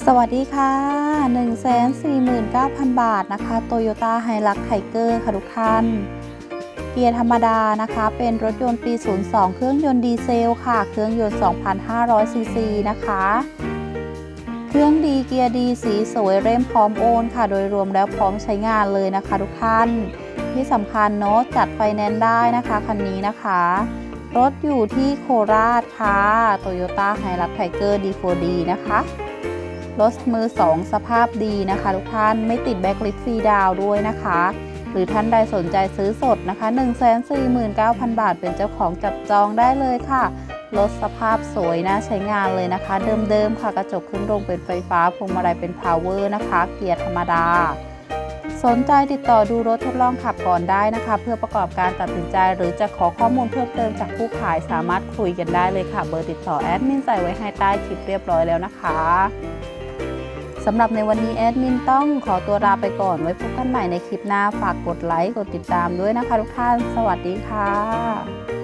สวัสดีค่ะ 149,000 บาทนะคะ Toyota Hilux Tiger ค่ะทุกท่าน เกียร์ธรรมดานะคะ เป็นรถยนต์ปี 02 เครื่องยนต์ดีเซลค่ะ เครื่องยนต์ 2,500 ซีซีนะคะ เครื่องดีเกียร์ดีสีสวยเร่มพร้อมโอนค่ะ โดยรวมแล้วพร้อมใช้งานเลยนะคะทุกท่าน ที่สำคัญเนาะจัดไฟแนนซ์ได้นะคะคันนี้นะคะ รถอยู่ที่โคราชค่ะ Toyota Hilux Tiger D4D นะคะ รถมือ 2 สภาพดีนะคะ ทุกท่านไม่ติดแบ็กลิฟต์ฟรีดาวด้วยนะคะ หรือท่านใดสนใจซื้อสดนะคะ 149,000 บาท เป็นเจ้าของจับจองได้เลยค่ะรถสภาพสวยน่าใช้งานเลยนะคะ เดิมๆค่ะกระจกขึ้นลงเป็นไฟฟ้าพวงมาลัยเป็นพาวเวอร์นะคะ เกียร์ธรรมดา สนใจติดต่อดูรถทดลองขับก่อนได้นะคะ เพื่อประกอบการตัดสินใจ หรือจะขอข้อมูลเพิ่มเติมจากผู้ขายสามารถคุยกันได้เลยค่ะ เบอร์ติดต่อแอดมินใส่ไว้ให้ใต้คลิปเรียบร้อยแล้วนะคะ สำหรับในวันนี้แอดมินต้องขอตัวลาไปก่อนไว้พบกันใหม่ในคลิปหน้าฝากกดไลค์กดติดตามด้วยนะคะทุกท่าน สวัสดีค่ะ